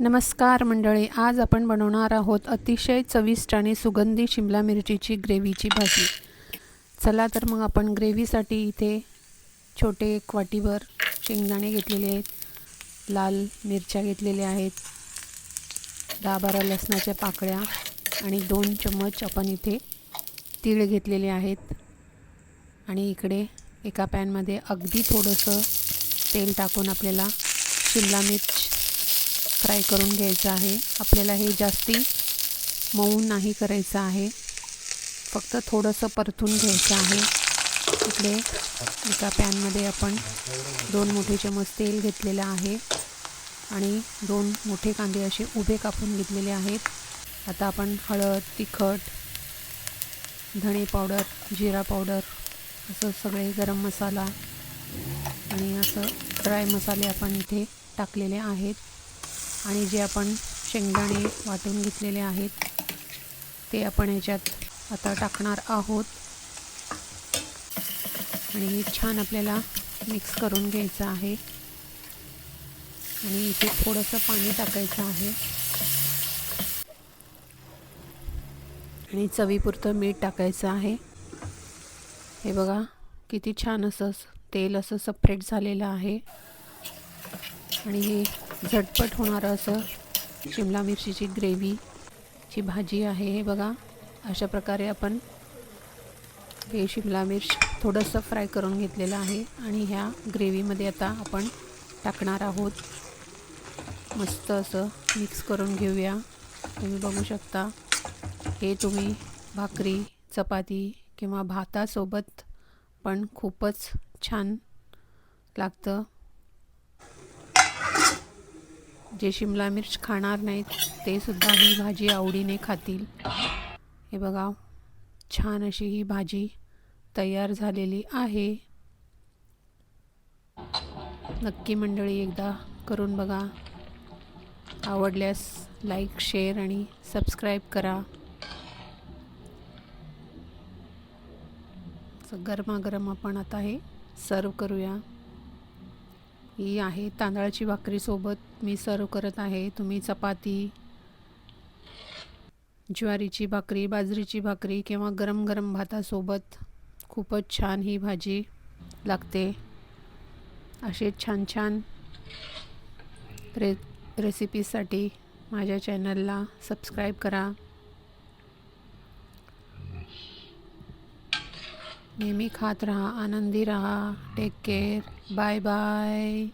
नमस्कार मंडळी आज आपण बनवणार आहोत अतिशय चविष्ट आणि सुगंधी शिमला मिरचीची ग्रेव्हीची भाजी. चला तर मग आपण ग्रेव्हीसाठी इथे छोटे एक वाटीभर शेंगदाणे घेतलेले आहेत लाल मिरच्या घेतलेल्या आहेत दहा बारा लसणाच्या पाकळ्या आणि दोन चम्मच आपण इथे तीळ घेतलेले आहेत. आणि इकडे एका पॅनमध्ये अगदी थोडंसं तेल टाकून आपल्याला शिमला मिर्च फ्राय करून घ्यायचं आहे. आपल्याला हे जास्ती मऊ नाही करायचं आहे. फक्त थोडंसं परतून घ्यायचं आहे. इकडे एका पॅनमध्ये आपण दोन मोठे चमच तेल घेतलेलं आहे आणि दोन मोठे कांदे असे उभे कापून घेतलेले आहेत. आता आपण हळद तिखट धणे पावडर जिरा पावडर असं सगळे गरम मसाला आणि असं ड्राय मसाले आपण इथे टाकलेले आहेत. आणि जे आपण शेंगदाणे वाटून घेतलेले आहेत ते आपण याच्यात आता टाकणार आहोत. आणि हे छान आपल्याला मिक्स करून घ्यायचं आहे. आणि इथे थोडंसं पाणी टाकायचं आहे. आणि चवीपुरतं मीठ टाकायचं आहे. हे बघा किती छान असं तेल असं सपरेट झालेलं आहे. आणि हे झटपट होणारं असं शिमला मिरचीची ग्रेव्हीची भाजी आहे. हे बघा अशा प्रकारे आपण हे शिमला मिर्च थोडंसं फ्राय करून घेतलेलं आहे आणि ह्या ग्रेव्हीमध्ये आता आपण टाकणार आहोत. मस्त असं मिक्स करून घेऊया. तुम्ही बघू शकता हे तुम्ही भाकरी चपाती किंवा भातासोबत पण खूपच छान लागतं. जे शिमला मिर्च खाणार नाहीत ते सुद्धा ही भाजी आवडीने खातील. हे बघा छान अशी ही भाजी तयार झालेली आहे. नक्की मंडळी एकदा करून बघा. आवडल्यास लाईक शेअर आणि सबस्क्राईब करा. गरमागरम आपण आता हे सर्व करूया. ही आहे तांदळाची भाकरीसोबत मी सर्व करत आहे. तुम्ही चपाती ज्वारीची भाकरी बाजरीची भाकरी किंवा गरम गरम भातासोबत खूपच छान ही भाजी लागते. असे छान छान रे रेसिपीसाठी माझ्या चॅनलला सबस्क्राईब करा. नेहमी खात राहा आनंदी राहा टेक केअर बाय बाय